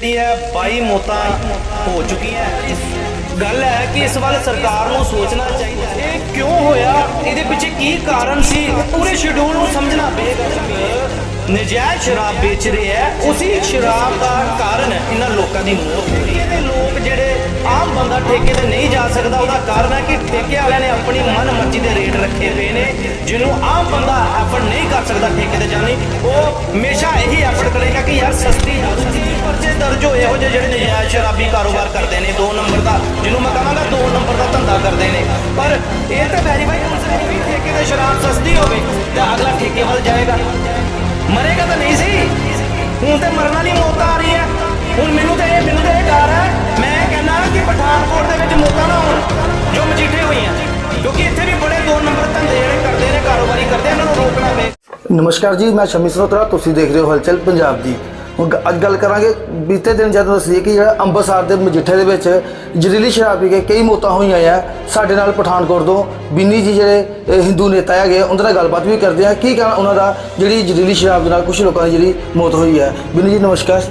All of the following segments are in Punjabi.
ਜਿਹੜੀ ਹੈ 22 ਮੌਤਾਂ ਹੋ ਚੁੱਕੀਆਂ। ਗੱਲ ਹੈ ਕਿ ਇਸ ਵੱਲ ਸਰਕਾਰ ਨੂੰ ਸੋਚਣਾ ਚਾਹੀਦਾ ਹੈ। ਇਹ ਕਿਉਂ ਹੋਇਆ? ਇਹਦੇ ਪਿੱਛੇ ਕੀ ਕਾਰਨ ਸੀ? ਪੂਰੇ ਸ਼ਡਿਊਲ ਨੂੰ ਸਮਝਣਾ ਪਏਗਾ ਨਜਾਇਜ਼ ਸ਼ਰਾਬ ਵੇਚ ਰਹੇ ਹੈ। ਉਸੇ ਸ਼ਰਾਬ ਦਾ ਕਾਰਨ ਇਹਨਾਂ ਲੋਕਾਂ ਦੀ ਮੌਤ ਹੋ ਰਹੀ ਹੈ। ਇਹਦੇ ਲੋਕ ਜਿਹੜੇ ਆਮ ਬੰਦਾ ਠੇਕੇ ਤੇ ਨਹੀਂ ਜਾ ਸਕਦਾ, ਉਹਦਾ ਕਾਰਨ ਹੈ ਕਿ ਠੇਕੇ ਵਾਲਿਆਂ ਨੇ ਆਪਣੀ ਮਨ ਮਰਜ਼ੀ ਦੇ ਰੇਟ ਰੱਖੇ ਹੋਏ ਨੇ, ਜਿਹਨੂੰ ਆਮ ਬੰਦਾ ਐਫਰਟ ਨਹੀਂ ਕਰ ਸਕਦਾ ਠੇਕੇ ਤੇ ਜਾਣੀ ਉਹ ਹਮੇਸ਼ਾ ਇਹੀ ਐਫਰਟ ਕਰੇਗਾ ਕਿ ਯਾਰ ਸਸਤੀ ਪਰਚੇ ਦਰਜ ਹੋਏ ਇਹੋ ਜਿਹੇ ਜਿਹੜੇ ਨਜਾਇਜ਼ ਸ਼ਰਾਬੀ ਕਾਰੋਬਾਰ ਕਰਦੇ ਨੇ 2 ਨੰਬਰ ਦਾ, ਜਿਹਨੂੰ ਮੈਂ ਕਹਾਂਗਾ 2 ਨੰਬਰ ਦਾ ਧੰਦਾ ਕਰਦੇ ਨੇ। ਪਰ ਇਹ ਤਾਂ ਵੈਰੀਫਾਈ ਪੁਲਿਸ ਨੇ ਵੀ ਠੇਕੇ ਤੇ ਸ਼ਰਾਬ ਸਸਤੀ ਹੋਵੇ ਤਾਂ ਅਗਲਾ ਠੇਕੇ ਵੱਲ ਜਾਏਗਾ। ਮਰੇਗਾ ਤਾਂ ਨਹੀਂ ਸੀ। ਹੁਣ ਤੇ ਮਰਨ ਵਾਲੀ ਮੌਤ ਆ ਰਹੀ ਹੈ। ਹੁਣ ਮੈਨੂੰ ਤਾਂ ਇਹ ਮੈਨੂੰ ਤਾਂ ਇਹ ਡਰ ਹੈ। ਮੈਂ ਪਠਾਨਕੋਟ ਦੇ ਵਿੱਚ ਮੌਤਾਂ ਨਾ ਹੋਣ ਜੋ ਮਜੀਠੇ ਹੋਈਆਂ ਕਿਉਂਕਿ ਇੱਥੇ ਵੀ ਬੜੇ 2 ਨੰਬਰ ਧੰਦੇ ਜਿਹੜੇ ਕਰਦੇ ਨੇ ਕਾਰੋਬਾਰੀ ਕਰਦੇ ਇਹਨਾਂ ਨੂੰ ਰੋਕਣਾ ਪਏ ਨਮਸਕਾਰ ਜੀ ਮੈਂ ਸ਼ਮੀ ਸਰੋਤਰਾ ਤੁਸੀਂ ਦੇਖ ਰਹੇ ਹੋ ਹਲਚਲ ਪੰਜਾਬ ਦੀ। ਅੱਜ ਗੱਲ ਕਰਾਂਗੇ ਬੀਤੇ ਦਿਨ ਜਦੋਂ ਅਸੀਂ ਕਿ ਜਿਹੜਾ ਅੰਮ੍ਰਿਤਸਰ ਦੇ ਮਜੀਠੇ ਦੇ ਵਿੱਚ ਜ਼ਹਿਰੀਲੀ ਸ਼ਰਾਬ ਪੀ ਕੇ ਕਈ ਮੌਤਾਂ ਹੋਈਆਂ ਆ ਸਾਡੇ ਨਾਲ ਪਠਾਨਕੋਟ ਤੋਂ ਬਿੰਨੀ ਜੀ ਜਿਹੜੇ ਹਿੰਦੂ ਨੇਤਾ ਹੈਗੇ ਉਹਨਾਂ ਨਾਲ ਗੱਲਬਾਤ ਵੀ ਕਰਦੇ ਆ। ਕੀ ਕਾਰਨ ਉਹਨਾਂ ਦਾ ਜਿਹੜੀ ਜ਼ਹਿਰੀਲੀ ਸ਼ਰਾਬ ਦੇ ਨਾਲ ਕੁਝ ਲੋਕਾਂ ਦੀ ਜਿਹੜੀ ਮੌਤ ਹੋਈ ਹੈ ਬਿੰਨੀ ਜੀ ਨਮਸਕਾਰ।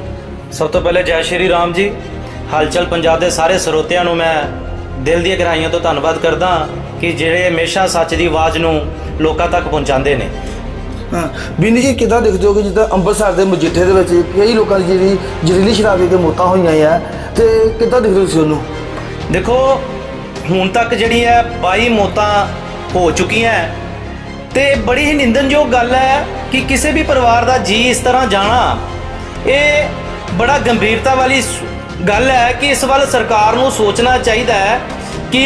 ਸਭ ਤੋਂ ਪਹਿਲੇ ਜੈ ਸ਼੍ਰੀ ਰਾਮ ਜੀ ਹਲਚਲ ਪੰਜਾਬ ਦੇ ਸਾਰੇ ਸਰੋਤਿਆਂ ਨੂੰ ਮੈਂ ਦਿਲ ਦੀਆਂ ਗਹਿਰਾਈਆਂ ਤੋਂ ਧੰਨਵਾਦ ਕਰਦਾ ਕਿ ਜਿਹੜੇ ਹਮੇਸ਼ਾ ਸੱਚ ਦੀ ਆਵਾਜ਼ ਨੂੰ ਲੋਕਾਂ ਤੱਕ ਪਹੁੰਚਾਉਂਦੇ ਨੇ। ਬਿੰਨੀ ਜੀ ਕਿੱਦਾਂ ਦੇਖਦੇ ਹੋ ਕਿ ਜਿੱਦਾਂ ਅੰਮ੍ਰਿਤਸਰ ਦੇ ਮਜੀਠੇ ਦੇ ਵਿੱਚ ਕਈ ਲੋਕਾਂ ਦੀ ਜਿਹੜੀ ਜ਼ਹਿਰੀਲੀ ਸ਼ਰਾਬ ਕੇ ਮੌਤਾਂ ਹੋਈਆਂ ਆ ਤੇ ਕਿੱਦਾਂ ਦੇਖਦੇ ਹੋ ਤੁਸੀਂ ਉਹਨੂੰ? ਦੇਖੋ ਹੁਣ ਤੱਕ ਜਿਹੜੀ ਹੈ 22 ਮੌਤਾਂ ਹੋ ਚੁੱਕੀਆਂ ਤੇ ਬੜੀ ਹੀ ਨਿੰਦਨਯੋਗ ਗੱਲ ਹੈ ਕਿ ਕਿਸੇ ਵੀ ਪਰਿਵਾਰ ਦਾ ਜੀ ਇਸ ਤਰ੍ਹਾਂ ਜਾਣਾ ਇਹ ਬੜਾ ਗੰਭੀਰਤਾ ਵਾਲੀ ਗੱਲ ਹੈ ਕਿ ਇਸ ਵੱਲ ਸਰਕਾਰ ਨੂੰ ਸੋਚਣਾ ਚਾਹੀਦਾ ਹੈ ਕਿ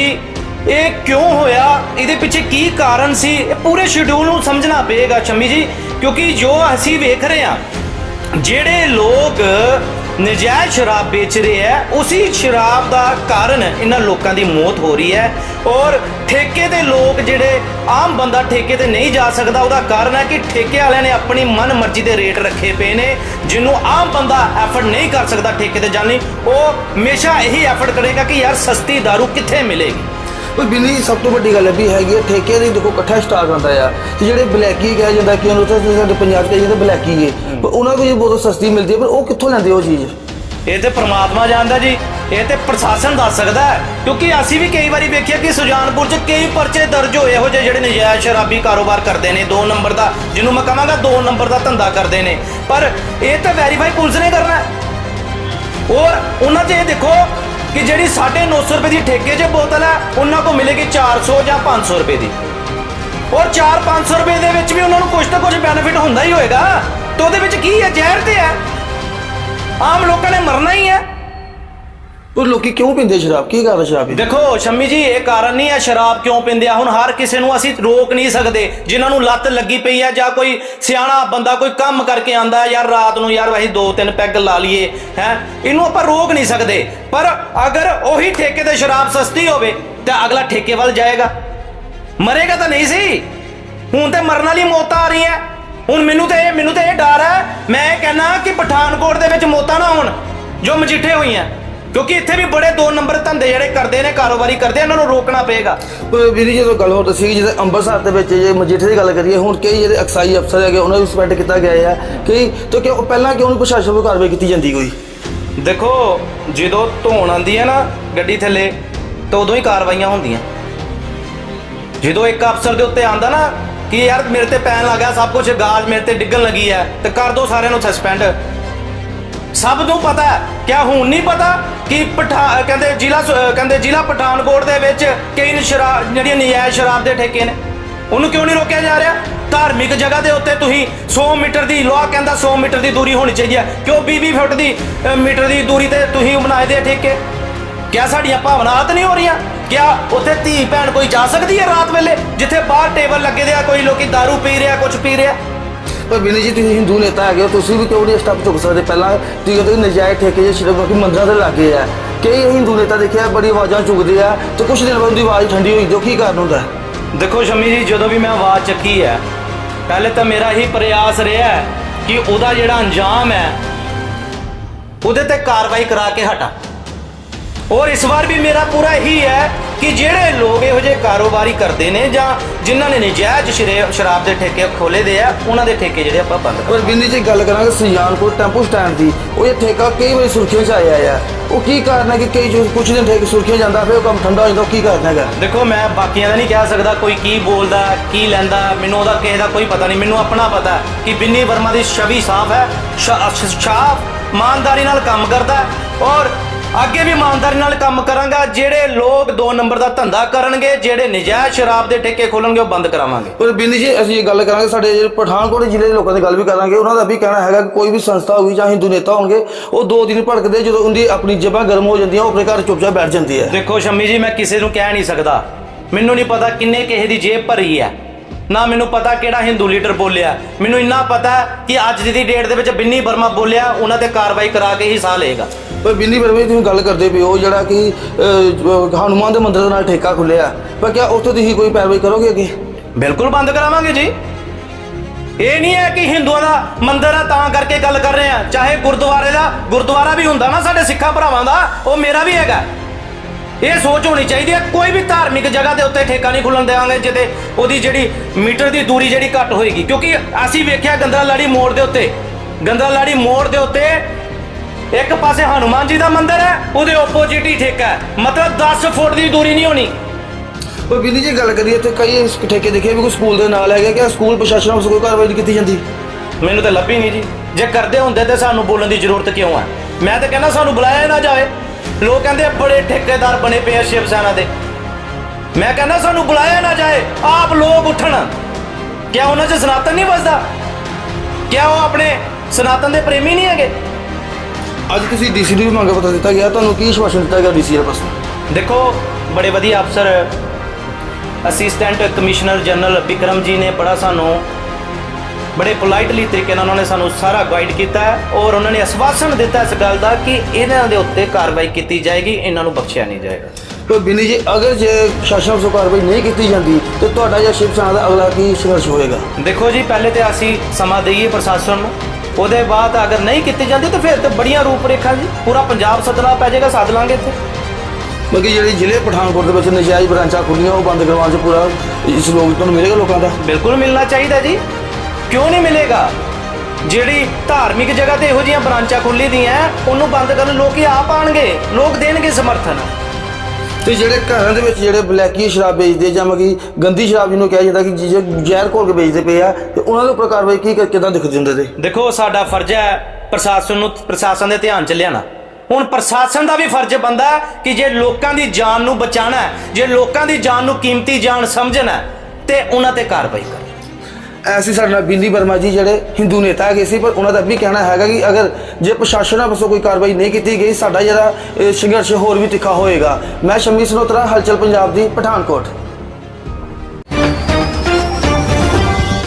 ਇਹ ਕਿਉਂ ਹੋਇਆ, ਇਹਦੇ ਪਿੱਛੇ ਕੀ ਕਾਰਨ ਸੀ, ਇਹ ਪੂਰੇ ਸ਼ਡਿਊਲ ਨੂੰ ਸਮਝਣਾ ਪਏਗਾ ਸ਼ਮੀ ਜੀ, ਕਿਉਂਕਿ ਜੋ ਅਸੀਂ ਵੇਖ ਰਹੇ ਹਾਂ, ਜਿਹੜੇ ਲੋਕ ਨਜਾਇਜ਼ ਸ਼ਰਾਬ ਵੇਚ ਰਹੇ ਹੈ। ਉਸੇ ਸ਼ਰਾਬ ਦਾ ਕਾਰਨ ਇਹਨਾਂ ਲੋਕਾਂ ਦੀ ਮੌਤ ਹੋ ਰਹੀ ਹੈ ਔਰ ਠੇਕੇ ਦੇ ਲੋਕ ਜਿਹੜੇ ਆਮ ਬੰਦਾ ਠੇਕੇ ਤੇ ਨਹੀਂ ਜਾ ਸਕਦਾ, ਉਹਦਾ ਕਾਰਨ ਹੈ ਕਿ ਠੇਕੇ ਵਾਲਿਆਂ ਨੇ ਆਪਣੀ ਮਨ ਮਰਜ਼ੀ ਦੇ ਰੇਟ ਰੱਖੇ ਪਏ ਨੇ, ਜਿਹਨੂੰ ਆਮ ਬੰਦਾ ਐਫਰਟ ਨਹੀਂ ਕਰ ਸਕਦਾ ਠੇਕੇ ਤੇ ਜਾਣੀ ਉਹ ਹਮੇਸ਼ਾ ਇਹੀ ਐਫਰਟ ਕਰੇਗਾ ਕਿ ਯਾਰ ਸਸਤੀ दारू ਕਿੱਥੇ ਮਿਲੇਗੀ? ਪਰ ਬਿੱਲੀ ਸਭ ਤੋਂ ਵੱਡੀ ਗੱਲ ਇਹ ਵੀ ਹੈਗੀ ਹੈ ਠੇਕੇ ਦੀ ਦੇਖੋ ਇਕੱਠਾ ਸਟਾਕ ਆਉਂਦਾ ਆ। ਤੇ ਜਿਹੜੇ ਬਲੈਕੀ ਕਿਹਾ ਜਾਂਦਾ ਕਿ ਉਹਨੂੰ ਤਾਂ ਸਾਡੇ ਪੰਜਾਬ 'ਚ ਕਿਹਾ ਜਾਂਦਾ ਬਲੈਕੀ ਹੈ ਪਰ ਉਹਨਾਂ ਕੋਲ ਇਹ ਬਹੁਤ ਸਸਤੀ ਮਿਲਦੀ ਹੈ ਪਰ ਉਹ ਕਿੱਥੋਂ ਲੈਂਦੇ ਉਹ ਚੀਜ਼? ਇਹ ਤੇ ਪ੍ਰਮਾਤਮਾ ਜਾਣਦਾ ਜੀ, ਇਹ ਤੇ ਪ੍ਰਸ਼ਾਸਨ ਦੱਸ ਸਕਦਾ ਹੈ। ਕਿਉਂਕਿ ਅਸੀਂ ਵੀ ਕਈ ਵਾਰੀ ਵੇਖਿਆ ਕਿ ਸੁਜਾਨਪੁਰ 'ਚ ਕਈ ਪਰਚੇ ਦਰਜ ਹੋਏ ਇਹੋ ਜਿਹੇ ਜਿਹੜੇ ਨਜਾਇਜ਼ ਸ਼ਰਾਬੀ ਕਾਰੋਬਾਰ ਕਰਦੇ ਨੇ 2 ਨੰਬਰ ਦਾ, ਜਿਹਨੂੰ ਮੈਂ ਕਹਾਂਗਾ 2 ਨੰਬਰ ਦਾ ਧੰਦਾ ਕਰਦੇ ਨੇ। ਪਰ ਇਹ ਤਾਂ ਵੈਰੀਫਾਈ ਪੁਲਿਸ ਨੇ ਕਰਨਾ ਔਰ ਉਹਨਾਂ 'ਚ ਇਹ ਦੇਖੋ ਕਿ ਜਿਹੜੀ 950 ਰੁਪਏ ਦੀ ਠੇਕੇ 'ਚ ਬੋਤਲ ਹੈ ਉਹਨਾਂ ਕੋ ਮਿਲੇਗੀ 400 ਜਾਂ 500 ਰੁਪਏ ਦੀ। ਔਰ 4-500 ਰੁਪਏ ਦੇ ਵਿੱਚ ਵੀ ਉਹਨਾਂ ਨੂੰ ਕੁਝ ਤਾਂ ਕੁਝ ਬੈਨੀਫਿਟ ਹੁੰਦਾ ਹੀ ਹੋਏਗਾ। ਤੇ ਉਹਦੇ ਵਿੱਚ ਕੀ ਹੈ? ਜ਼ਹਿਰ ਤੇ ਹੈ। ਆਮ ਲੋਕਾਂ ਨੇ ਮਰਨਾ ਹੀ ਹੈ। ਪਰ ਲੋਕੀ ਕਿਉਂ ਪੀਂਦੇ ਸ਼ਰਾਬ? ਕੀ ਕਾਰਨ ਸ਼ਰਾਬ ਪੀਂਦੇ ਦੇਖੋ, ਸ਼ੰਮੀ ਜੀ, ਇਹ ਕਾਰਨ ਨਹੀਂ ਹੈ ਸ਼ਰਾਬ ਕਿਉਂ ਪੀਂਦੇ ਆ। ਹੁਣ ਹਰ ਕਿਸੇ ਨੂੰ ਅਸੀਂ ਰੋਕ ਨਹੀਂ ਸਕਦੇ। ਜਿਨ੍ਹਾਂ ਨੂੰ ਲੱਤ ਲੱਗੀ ਪਈ ਹੈ ਜਾਂ ਕੋਈ ਸਿਆਣਾ ਬੰਦਾ ਕੋਈ ਕੰਮ ਕਰਕੇ ਆਂਦਾ ਯਾਰ ਰਾਤ ਨੂੰ ਯਾਰ ਅਸੀਂ ਦੋ ਤਿੰਨ ਪੈਗ ਲਾ ਲਈਏ, ਹੈ? ਇਹਨੂੰ ਆਪਾਂ ਰੋਕ ਨਹੀਂ ਸਕਦੇ। ਪਰ ਅਗਰ ਉਹੀ ਠੇਕੇ ਤੇ ਸ਼ਰਾਬ ਸਸਤੀ ਹੋਵੇ, ਤਾਂ ਅਗਲਾ ਠੇਕੇ ਵੱਲ ਜਾਏਗਾ। ਮਰੇਗਾ ਤਾਂ ਨਹੀਂ ਸੀ। ਹੁਣ ਤੇ ਮਰਨ ਵਾਲੀ ਮੌਤਾਂ ਆ ਰਹੀਆਂ। ਹੁਣ ਮੈਨੂੰ ਤੇ ਇਹ ਮੈਨੂੰ ਤੇ ਇਹ ਡਰ ਹੈ। ਮੈਂ ਇਹ ਕਹਿੰਦਾ ਕਿ ਪਠਾਨਕੋਟ ਦੇ ਵਿੱਚ ਮੌਤਾਂ ਨਾ ਹੋਣ, ਜੋ ਮਜੀਠੇ ਹੋਈਆਂ। ਕਿਉਂਕਿ ਇੱਥੇ ਵੀ ਬੜੇ ਦੋ ਨੰਬਰ ਧੰਦੇ ਜਿਹੜੇ ਕਰਦੇ ਨੇ ਕਾਰੋਬਾਰੀ ਕਰਦੇ ਇਹਨਾਂ ਨੂੰ ਰੋਕਣਾ ਪਏਗਾ। ਵੀਰੀ ਜਦੋਂ ਗੱਲ ਹੋ ਦੱਸੀ ਕਿ ਜਿਹਦੇ ਅੰਮ੍ਰਿਤਸਰ ਦੇ ਵਿੱਚ ਜੇ ਮਜੀਠੇ ਦੀ ਗੱਲ ਕਰੀਏ ਹੁਣ ਕਈ ਜਿਹੜੇ ਐਕਸਾਈਜ਼ ਅਫਸਰ ਹੈਗੇ ਉਹਨਾਂ ਨੂੰ ਸਸਪੈਂਡ ਕੀਤਾ ਗਿਆ ਹੈ ਕਈ ਤਾਂ ਕਿਉਂ ਪਹਿਲਾਂ ਕਿਉਂ ਨਹੀਂ ਪ੍ਰਸ਼ਾਸਨ ਵੱਲੋਂ ਕਾਰਵਾਈ ਕੀਤੀ ਜਾਂਦੀ ਕੋਈ? ਦੇਖੋ ਜਦੋਂ ਧੋਣ ਆਂਦੀ ਹੈ ਨਾ ਗੱਡੀ ਥੱਲੇ ਤਾਂ ਉਦੋਂ ਹੀ ਕਾਰਵਾਈਆਂ ਹੁੰਦੀਆਂ। ਜਦੋਂ ਇੱਕ ਅਫਸਰ ਦੇ ਉੱਤੇ ਆਂਦਾ ਨਾ ਕਿ ਯਾਰ ਮੇਰੇ ਤੇ ਪੈਣ ਲੱਗਾ ਸਭ ਕੁਝ ਗਾਜ ਮੇਰੇ ਤੇ ਡਿੱਗਣ ਲੱਗੀ ਹੈ ਤੇ ਕਰ ਦੋ ਸਾਰਿਆਂ ਨੂੰ ਸਸਪੈਂਡ ਸਭ ਨੂੰ ਪਤਾ ਹੈ। ਕਿਆ ਹੁਣ ਨਹੀਂ ਪਤਾ ਕਿ ਪਠਾ ਕਹਿੰਦੇ ਜ਼ਿਲ੍ਹਾ ਸ- ਕਹਿੰਦੇ ਜ਼ਿਲ੍ਹਾ ਪਠਾਨਕੋਟ ਦੇ ਵਿੱਚ ਕਈ ਸ਼ਰਾਬ ਜਿਹੜੀਆਂ ਨਜਾਇਜ਼ ਸ਼ਰਾਬ ਦੇ ਠੇਕੇ ਨੇ। ਉਹਨੂੰ ਕਿਉਂ ਨਹੀਂ ਰੋਕਿਆ ਜਾ ਰਿਹਾ? ਧਾਰਮਿਕ ਜਗ੍ਹਾ ਦੇ ਉੱਤੇ ਤੁਸੀਂ 100 ਮੀਟਰ ਦੀ ਲੋਹਾ ਕਹਿੰਦਾ 100 ਮੀਟਰ ਦੀ ਦੂਰੀ ਹੋਣੀ ਚਾਹੀਦੀ ਹੈ। ਕਿਉਂ 20 20 ਫੁੱਟ ਦੀ ਅ, ਮੀਟਰ ਦੀ ਦੂਰੀ ਤੇ ਤੁਸੀਂ ਬਣਾਏ ਦੇ ਠੇਕੇ? ਕਿਆ ਸਾਡੀਆਂ ਭਾਵਨਾਤ ਨਹੀਂ ਹੋ ਰਹੀਆਂ? ਕਿਆ ਉੱਥੇ ਧੀ ਭੈਣ ਕੋਈ ਜਾ ਸਕਦੀ ਹੈ ਰਾਤ ਵੇਲੇ ਜਿੱਥੇ ਬਾਹਰ ਟੇਬਲ ਲੱਗੇ ਦੇ ਆ ਕੋਈ ਲੋਕੀ दारू ਪੀ ਰਿਹਾ ਕੁਝ ਪੀ ਰਿਹਾ? ਪਰ ਬਿਨੀ ਜੀ, ਤੁਸੀਂ ਹਿੰਦੂ ਨੇਤਾ ਹੈਗੇ ਹੋ, ਤੁਸੀਂ ਵੀ ਕਿਉਂ ਨਹੀਂ ਸਟੈਪ ਚੁੱਕ ਸਕਦੇ? ਪਹਿਲਾਂ ਤੁਸੀਂ ਕਹਿੰਦੇ ਕਿ ਨਜਾਇਜ਼ ਠੇਕੇ ਜੇ ਸ਼ਿਰਫ ਕਿ ਮੰਦਰਾਂ ਦੇ ਲਾਗੇ ਆ। ਕਈ ਹਿੰਦੂ ਨੇਤਾ ਦੇਖਿਆ, ਬੜੀ ਆਵਾਜ਼ਾਂ ਚੁੱਕਦੇ ਆ ਤੇ ਕੁਝ ਦਿਨ ਬਾਅਦ ਉਹਦੀ ਆਵਾਜ਼ ਠੰਡੀ ਹੋਈ ਜੋ ਕੀ ਕਾਰਨ ਹੁੰਦਾ? ਹੈ? ਦੇਖੋ ਸ਼ਮੀ ਜੀ, ਜਦੋਂ ਵੀ ਮੈਂ ਆਵਾਜ਼ ਚੱਕੀ ਹੈ, ਪਹਿਲੇ ਤਾਂ ਮੇਰਾ ਹੀ ਪ੍ਰਯਾਸ ਰਿਹਾ ਹੈ ਕਿ ਉਹਦਾ ਜਿਹੜਾ ਅੰਜਾਮ ਹੈ, ਉਹਦੇ ਤੇ ਕਾਰਵਾਈ ਕਰਾ ਕੇ ਹਟਾ। ਔਰ ਇਸ ਵਾਰ ਵੀ ਮੇਰਾ ਪੂਰਾ ਇਹੀ ਹੈ ਕਿ ਜਿਹੜੇ ਲੋਕ ਇਹੋ ਜਿਹੇ ਕਾਰੋਬਾਰੀ ਕਰਦੇ ਨੇ ਜਾਂ ਜਿਨ੍ਹਾਂ ਨੇ ਨਜਾਇਜ਼ ਸ਼ਰੇ- ਸ਼ਰਾਬ ਦੇ ਠੇਕੇ ਖੋਲੇ ਦੇ ਆ ਉਹਨਾਂ ਦੇ ਠੇਕੇ ਜਿਹੜੇ ਆਪਾਂ ਬੰਦ ਕਰ ਪਰ ਬਿੰਦੀ ਜੀ ਗੱਲ ਕਰਾਂਗੇ ਸੁਜਾਨਪੁਰ ਟੈਂਪੂ ਸਟੈਂਡ ਦੀ ਉਹ ਇਹ ਠੇਕਾ ਕਈ ਵਾਰੀ ਸੁਰਖੀਆਂ 'ਚ ਆਇਆ ਆ। ਉਹ ਕੀ ਕਾਰਨ ਹੈ ਕਿ ਕਈ ਜੋ ਕੁਝ ਦਿਨ ਠੇਕੇ ਸੁਰਖੀਆਂ ਜਾਂਦਾ ਫਿਰ ਉਹ ਕੰਮ ਠੰਡਾ ਹੋ ਜਾਂਦਾ ਉਹ ਕੀ ਕਾਰਨ ਹੈਗਾ? ਦੇਖੋ ਮੈਂ ਬਾਕੀਆਂ ਦਾ ਨਹੀਂ ਕਹਿ ਸਕਦਾ ਕੋਈ ਕੀ ਬੋਲਦਾ ਕੀ ਲੈਂਦਾ ਮੈਨੂੰ ਉਹਦਾ ਕਿਸੇ ਦਾ ਕੋਈ ਪਤਾ ਨਹੀਂ ਮੈਨੂੰ ਆਪਣਾ ਪਤਾ ਹੈ ਕਿ ਬਿੰਨੀ ਵਰਮਾ ਦੀ ਛਵੀ ਸਾਫ਼ ਹੈ ਛਾਪ ਇਮਾਨਦਾਰੀ ਨਾਲ ਕੰਮ ਕਰਦਾ ਹੈ ਔਰ ਅੱਗੇ ਵੀ ਇਮਾਨਦਾਰੀ ਨਾਲ ਕੰਮ ਕਰਾਂਗਾ। ਜਿਹੜੇ ਲੋਕ ਦੋ ਨੰਬਰ ਦਾ ਧੰਦਾ ਕਰਨਗੇ ਜਿਹੜੇ ਨਜਾਇਜ਼ ਸ਼ਰਾਬ ਦੇ ਠੇਕੇ ਖੋਲਣਗੇ ਉਹ ਬੰਦ ਕਰਾਵਾਂਗੇ। ਪਰ ਬਿੰਦੀ ਜੀ ਅਸੀਂ ਇਹ ਗੱਲ ਕਰਾਂਗੇ ਸਾਡੇ ਜਿਹੜੇ ਪਠਾਨਕੋਟ ਜ਼ਿਲ੍ਹੇ ਦੇ ਲੋਕਾਂ ਦੀ ਗੱਲ ਵੀ ਕਰਾਂਗੇ। ਉਹਨਾਂ ਦਾ ਵੀ ਕਹਿਣਾ ਹੈਗਾ ਕਿ ਕੋਈ ਵੀ ਸੰਸਥਾ ਹੋਊਗੀ ਜਾਂ ਹਿੰਦੂ ਨੇਤਾ ਹੋਣਗੇ ਉਹ ਦੋ ਦਿਨ ਭੜਕਦੇ ਜਦੋਂ ਉਹਦੀ ਆਪਣੀ ਜਬਾਂ ਗਰਮ ਹੋ ਜਾਂਦੀਆਂ ਉਹ ਆਪਣੇ ਘਰ ਚੁੱਪਚਾਪ ਬੈਠ ਜਾਂਦੀ ਹੈ ਦੇਖੋ ਸ਼ੰਮੀ ਜੀ ਮੈਂ ਕਿਸੇ ਨੂੰ ਕਹਿ ਨਹੀਂ ਸਕਦਾ। ਮੈਨੂੰ ਨਹੀਂ ਪਤਾ ਕਿੰਨੇ ਕਿਸੇ ਦੀ ਜੇਬ ਭਰੀ ਹੈ ਨਾ ਮੈਨੂੰ ਪਤਾ ਕਿਹੜਾ ਹਿੰਦੂ ਲੀਡਰ ਬੋਲਿਆ। ਮੈਨੂੰ ਇੰਨਾ ਪਤਾ ਹੈ ਕਿ ਅੱਜ ਦੀ ਡੇਟ ਦੇ ਵਿੱਚ ਬਿੰਨੀ ਵਰਮਾ ਬੋਲਿਆ ਉਹਨਾਂ ਤੇ ਕਾਰਵਾਈ ਕਰਾ ਕੇ ਹੀ ਸਾਹ ਲਏਗਾ। ਪਰ ਬਿੰਦੀ ਪਰਮੇ ਤੁਸੀਂ ਗੱਲ ਕਰਦੇ ਪਏ ਹੋ ਜਿਹੜਾ ਕਿ ਅਹ, ਹਨੂਮਾਨ ਦੇ ਮੰਦਿਰ ਦੇ ਨਾਲ ਠੇਕਾ ਖੁੱਲਿਆ ਪਰ ਕਿਆ ਉੱਥੇ ਤੁਸੀਂ ਕੋਈ ਪੈਰਵਾਈ ਕਰੋਗੇ ਅੱਗੇ? ਬਿਲਕੁਲ ਬੰਦ ਕਰਾਵਾਂਗੇ ਜੀ। ਇਹ ਨਹੀਂ ਹੈ ਕਿ ਹਿੰਦੂਆਂ ਦਾ ਮੰਦਿਰ ਹੈ ਤਾਂ ਕਰਕੇ ਗੱਲ ਕਰ ਰਹੇ ਆ। ਚਾਹੇ ਗੁਰਦੁਆਰੇ ਦਾ ਗੁਰਦੁਆਰਾ ਵੀ ਹੁੰਦਾ ਨਾ ਸਾਡੇ ਸਿੱਖਾਂ ਭਰਾਵਾਂ ਦਾ ਉਹ ਮੇਰਾ ਵੀ ਹੈਗਾ। ਇਹ ਸੋਚ ਹੋਣੀ ਚਾਹੀਦੀ ਹੈ ਕੋਈ ਵੀ ਧਾਰਮਿਕ ਜਗ੍ਹਾ ਦੇ ਉੱਤੇ ਠੇਕਾ ਨਹੀਂ ਖੁੱਲਣ ਦੇਵਾਂਗੇ ਜਿਹਦੇ ਉਹਦੀ ਜਿਹੜੀ ਮੀਟਰ ਦੀ ਦੂਰੀ ਜਿਹੜੀ ਘੱਟ ਹੋਏਗੀ। ਕਿਉਂਕਿ ਅਸੀਂ ਵੇਖਿਆ ਗੰਦਰਾ ਲਾੜੀ ਮੋੜ ਦੇ ਉੱਤੇ ਗੰਦਰਾ ਲਾੜੀ ਮੋੜ ਦੇ ਉੱਤੇ ਇੱਕ ਪਾਸੇ ਹਨੂਮਾਨ ਜੀ ਦਾ ਮੰਦਿਰ ਹੈ ਉਹਦੇ ਆਪੋਜੀਟ ਹੀ ਠੇਕਾ ਹੈ। ਮਤਲਬ 10 ਫੁੱਟ ਦੀ ਦੂਰੀ ਨਹੀਂ ਹੋਣੀ। ਪਰ ਬਿੰਦੀ ਜੀ ਗੱਲ ਕਰੀਏ ਤੇ ਕਈ ਇਸ ਠੇਕੇ ਦੇਖੇ ਵੀ ਕੋਈ ਸਕੂਲ ਦੇ ਨਾਲ ਹੈਗਾ ਕਿ ਸਕੂਲ ਪ੍ਰਸ਼ਾਸਨ ਵੱਲੋਂ ਕੋਈ ਕਾਰਵਾਈ ਨਹੀਂ ਕੀਤੀ ਜਾਂਦੀ? ਮੈਨੂੰ ਤਾਂ ਲੱਭੀ ਨਹੀਂ ਜੀ। ਜੇ ਕਰਦੇ ਹੁੰਦੇ ਤੇ ਸਾਨੂੰ ਬੋਲਣ ਦੀ ਜ਼ਰੂਰਤ ਕਿਉਂ ਹੈ ਮੈਂ ਤਾਂ ਕਹਿੰਦਾ ਸਾਨੂੰ ਬੁਲਾਇਆ ਨਾ ਜਾਵੇ। ਲੋਕ ਕਹਿੰਦੇ ਬੜੇ ਠੇਕੇਦਾਰ ਬਣੇ ਪਏ ਆ ਸ਼ਿਵ ਸੈਨਾ ਦੇ। ਮੈਂ ਕਹਿੰਦਾ ਸਾਨੂੰ ਬੁਲਾਇਆ ਨਾ ਜਾਏ ਆਪ ਲੋਕ ਉੱਠਣ। ਕਿਆ ਉਹਨਾਂ 'ਚ ਸਨਾਤਨ ਨਹੀਂ ਵਸਦਾ? ਕਿਆ ਉਹ ਆਪਣੇ ਸਨਾਤਨ ਦੇ ਪ੍ਰੇਮੀ ਨਹੀਂ ਹੈਗੇ? ਅੱਜ ਤੁਸੀਂ ਡੀਸੀ ਨੂੰ ਵੀ ਮੰਗ ਪੱਤਰ ਦਿੱਤਾ ਗਿਆ ਤੁਹਾਨੂੰ ਕੀ ਸ਼ਵਾਸਨ ਦਿੱਤਾ ਗਿਆ ਡੀਸੀ ਦੇ ਪਾਸੋਂ? ਦੇਖੋ ਬੜੇ ਵਧੀਆ ਅਫਸਰ ਅਸਿਸਟੈਂਟ ਕਮਿਸ਼ਨਰ ਜਨਰਲ ਵਿਕਰਮ ਜੀ ਨੇ ਬੜਾ ਸਾਨੂੰ ਬੜੇ ਪੋਲਾਈਟਲੀ ਤਰੀਕੇ ਨਾਲ ਉਹਨਾਂ ਨੇ ਸਾਨੂੰ ਸਾਰਾ ਗਾਈਡ ਕੀਤਾ ਹੈ ਔਰ ਉਹਨਾਂ ਨੇ ਅਸਵਾਸਨ ਦਿੱਤਾ ਇਸ ਗੱਲ ਦਾ ਕਿ ਇਹਨਾਂ ਦੇ ਉੱਤੇ ਕਾਰਵਾਈ ਕੀਤੀ ਜਾਏਗੀ ਇਹਨਾਂ ਨੂੰ ਬਖਸ਼ਿਆ ਨਹੀਂ ਜਾਏਗਾ। ਪਰ ਬਿੰਦੀ ਜੀ ਅਗਰ ਜੇ ਪ੍ਰਸ਼ਾਸਨ ਵੱਲੋਂ ਕਾਰਵਾਈ ਨਹੀਂ ਕੀਤੀ ਜਾਂਦੀ ਤੇ ਤੁਹਾਡਾ ਜਾਂ ਸ਼ਿਵ ਸੈਨਾ ਦਾ ਅਗਲਾ ਕੀ ਸੰਘਰਸ਼ ਹੋਏਗਾ? ਦੇਖੋ ਜੀ ਪਹਿਲੇ ਤੇ ਅਸੀਂ ਸਮਾਂ ਦਈਏ ਪ੍ਰਸ਼ਾਸਨ ਨੂੰ। ਉਹਦੇ ਬਾਅਦ ਅਗਰ ਨਹੀਂ ਕੀਤੀ ਜਾਂਦੀ ਤਾਂ ਫਿਰ ਤੇ ਬੜੀਆਂ ਰੂਪਰੇਖਾਂ ਜੀ ਪੂਰਾ ਪੰਜਾਬ ਸੱਦਣਾ ਪੈ ਜਾਏਗਾ ਸੱਦ ਲਾਂਗੇ ਇੱਥੇ। ਬਾਕੀ ਜਿਹੜੀ ਜ਼ਿਲ੍ਹੇ ਪਠਾਨਕੋਟ ਦੇ ਵਿੱਚ ਨਜਾਇਜ਼ ਬ੍ਰਾਂਚਾਂ ਖੁੱਲੀਆਂ ਉਹ ਬੰਦ ਕਰਵਾਉਣ 'ਚ ਪੂਰਾ ਇਸ ਲੋਕ ਤੁਹਾਨੂੰ ਮਿਲੇਗਾ ਲੋਕਾਂ ਦਾ? ਬਿਲਕੁਲ ਮਿਲਣਾ ਚਾਹੀਦਾ ਜੀ। ਕਿਉਂ ਨਹੀਂ ਮਿਲੇਗਾ? ਜਿਹੜੀ ਧਾਰਮਿਕ ਜਗ੍ਹਾ ਤੇ ਇਹੋ ਜਿਹੀਆਂ ਬ੍ਰਾਂਚਾਂ ਖੁੱਲੀ ਦੀਆਂ ਉਹਨੂੰ ਬੰਦ ਕਰਨ ਲੋਕੀ ਆਪ ਆਣਗੇ ਲੋਕ ਦੇਣਗੇ ਸਮਰਥਨ। ਤੇ ਜਿਹੜੇ ਘਰਾਂ ਦੇ ਵਿੱਚ ਜਿਹੜੇ ਬਲੈਕੀ ਸ਼ਰਾਬ ਵੇਚਦੇ ਜਾਂ ਮਗੀ ਗੰਦੀ ਸ਼ਰਾਬ ਜਿਹਨੂੰ ਕਿਹਾ ਜਾਂਦਾ ਕਿ ਜਿਹੜੇ ਜ਼ਹਿਰ ਘੋਲ ਕੇ ਵੇਚਦੇ ਪਏ ਆ ਤੇ ਉਹਨਾਂ ਦੇ ਉੱਪਰ ਕਾਰਵਾਈ ਕੀ ਕਰ ਕਿਦਾਂ ਦਿਖਦੀ ਹੁੰਦੇ ਤੇ ਦੇਖੋ ਸਾਡਾ ਫਰਜ਼ ਹੈ ਪ੍ਰਸ਼ਾਸਨ ਨੂੰ ਪ੍ਰਸ਼ਾਸਨ ਦੇ ਧਿਆਨ ਚ ਲਿਆਣਾ ਹੁਣ ਪ੍ਰਸ਼ਾਸਨ ਦਾ ਵੀ ਫਰਜ਼ ਬੰਦਾ ਕਿ ਜੇ ਲੋਕਾਂ ਦੀ ਜਾਨ ਨੂੰ ਬਚਾਣਾ ਹੈ ਜੇ ਲੋਕਾਂ ਦੀ ਜਾਨ ਨੂੰ ਕੀਮਤੀ ਜਾਨ ਸਮਝਣਾ ਹੈ, ਤੇ ਉਹਨਾਂ ਤੇ ਕਾਰਵਾਈ ਕਰ। ਐਸੀ ਸਾਡੇ ਨਾਲ ਬਿੰਦੀ ਵਰਮਾ ਜੀ ਜਿਹੜੇ ਹਿੰਦੂ ਨੇਤਾ ਹੈਗੇ ਸੀ, ਪਰ ਉਹਨਾਂ ਦਾ ਵੀ ਕਹਿਣਾ ਹੈਗਾ ਕਿ ਅਗਰ ਜੇ ਪ੍ਰਸ਼ਾਸਨ ਵੱਲੋਂ ਕੋਈ ਕਾਰਵਾਈ ਨਹੀਂ ਕੀਤੀ ਗਈ, ਸਾਡਾ ਜਿਹੜਾ ਸੰਘਰਸ਼ ਹੋਰ ਵੀ ਤਿੱਖਾ ਹੋਏਗਾ। ਮੈਂ ਸ਼ਮੀ ਸਨੋਤਰਾ ਹਲਚਲ ਪੰਜਾਬ ਦੀ ਪਠਾਨਕੋਟ।